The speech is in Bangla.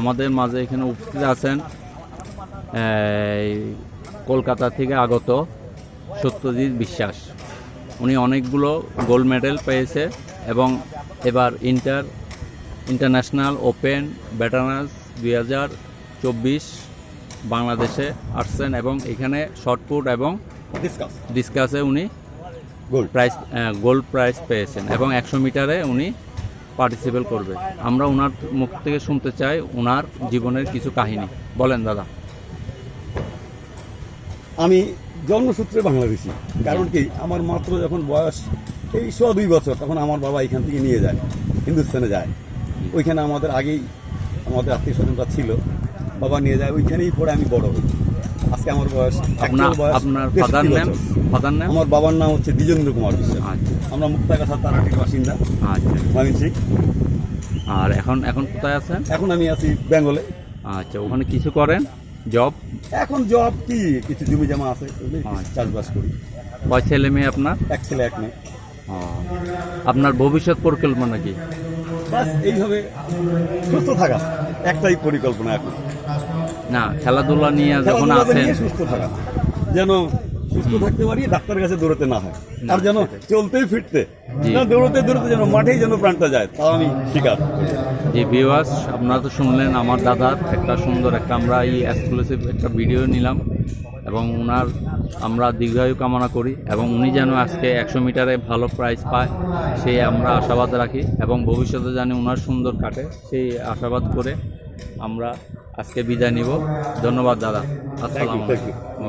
আমাদের মাঝে এখানে উপস্থিত আছেন কলকাতা থেকে আগত সত্যজিৎ বিশ্বাস। উনি অনেকগুলো গোল্ড মেডেল পেয়েছে এবং এবার ইন্টার ইন্টারন্যাশনাল ওপেন ব্যাটানাস দুই হাজার চব্বিশ বাংলাদেশে আসছেন এবং এখানে শর্টপুট এবং ডিসকাস ডিসকাসে উনি গোল্ড প্রাইজ গোল্ড প্রাইজ পেয়েছেন এবং একশো মিটারে উনি পার্টিসিপেট করবে। আমরা ওনার মুখ থেকে শুনতে চাই ওনার জীবনের কিছু কাহিনী। বলেন দাদা। আমি জন্মসূত্রে বাংলাদেশি, কারণ কি? আমার মাত্র যখন বয়স এই শ দুই বছর, তখন আমার বাবা এখান থেকে নিয়ে যায়, হিন্দুস্তানে যায়। ওইখানে আমাদের আগেই আমাদের আত্মীয় স্বজনরা ছিল, বাবা নিয়ে যায়, ওইখানেই পরে আমি বড় হই। আজকে আমার বয়স আপনার বয়স আপনার 63 ফাদার নেম। Father name? আমার বাবার নাম হচ্ছে দ্বিজেন্দ্র কুমার বিশ্বাস। আচ্ছা। আমরা মুক্তাগাছা তারাটির বাসিন্দা। আচ্ছা। মামিন আর এখন এখন কোথায় আছেন? এখন আমি আছি বেঙ্গলে। আচ্ছা ওখানে কিছু করেন? জব? এখন জব কি? কিছু জমি জমা আছে আচ্ছা। চাষবাস করি। কয় ছেলে মেয়ে আপনার? এক ছেলে এক মেয়ে। আপনার ভবিষ্যৎ পরিকল্পনা কি? বাস এইভাবে সুস্থ থাকা একটাই পরিকল্পনা এখন। না খেলাধুলা নিয়ে যখন আছেন সুস্থ থাকা। যেন সুস্থ থাকতে পারি ডাক্তারের কাছে দৌড়তে না হয়। আর যেন। চলতেই ফিরতে। দৌড়তে দৌড়তে যেন মাঠেই যেন প্রাণটা যায় তাও আমি শিকার যে ভিউয়ার্স আপনারা তো শুনলেন আমার দাদার একটা সুন্দর একটা আমরা এই এক্সক্লুসিভ একটা ভিডিও নিলাম এবং ওনার আমরা দীর্ঘায়ু কামনা করি এবং উনি যেন আজকে একশো মিটারে ভালো প্রাইজ পায় সেই আমরা আশাবাদ রাখি এবং ভবিষ্যতে যেন ওনার সুন্দর কাটে সেই আশাবাদ করে আমরা আজকে বিদায় নিব। ধন্যবাদ দাদা। আসসালামু